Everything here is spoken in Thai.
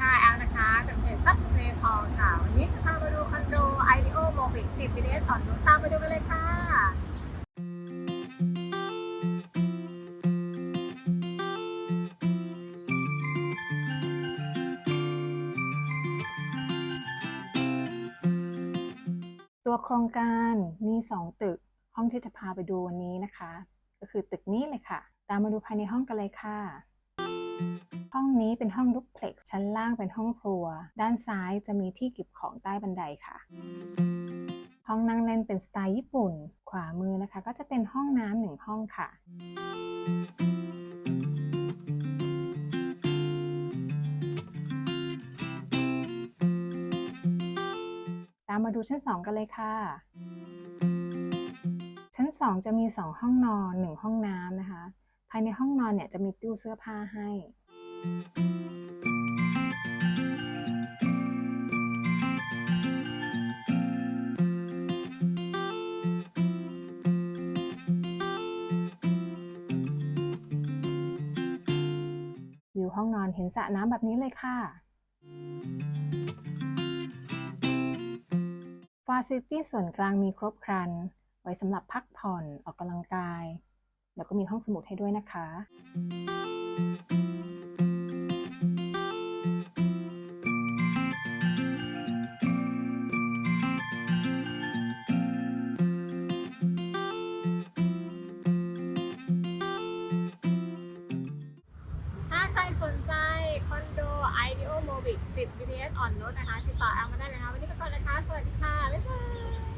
ค่ะแอลนะคะจากเพจซับเพลทองค่ะ วันนี้จะพามาดูคอนโดไอเดโอโมบิกติด BTS อ่อนนุชตามไปดูกันเลยค่ะตัวโครงการมี 2 ตึก ห้องที่จะพาไปดูวันนี้นะคะ ก็คือตึกนี้เลยค่ะ ตามมาดูภายในห้องกันเลยค่ะ ห้องนี้เป็นห้องดุปเพล็กซ์ชั้นล่างเป็นห้องครัว ด้านซ้ายจะมีที่เก็บของใต้บันไดค่ะห้องนั่งเล่นเป็นสไตล์ญี่ปุ่น ขวามือนะคะ ก็จะเป็นห้องน้ำหนึ่งห้องค่ะ ตามมาดูชั้น 2 กันเลยค่ะ ชั้น 2 จะมี 2 ห้องนอน 1 ห้องน้ำนะคะ ภายในห้องนอนเนี่ยจะมีตู้เสื้อผ้าให้ ห้องนอนเห็นสระน้ำแบบนี้เลยค่ะ ฟาซิลิตี้ส่วนกลางมีครบครัน ไว้สำหรับพักผ่อนออกกำลังกาย แล้วก็มีห้องสมุดให้ด้วยนะคะ สนใจคอนโดไอเดโอโมบิกติด BTS อ่อนนุชนะคะติดต่อแอลมาได้เลยนะคะวันนี้ไปก่อนนะคะ สวัสดีค่ะ บ๊ายบาย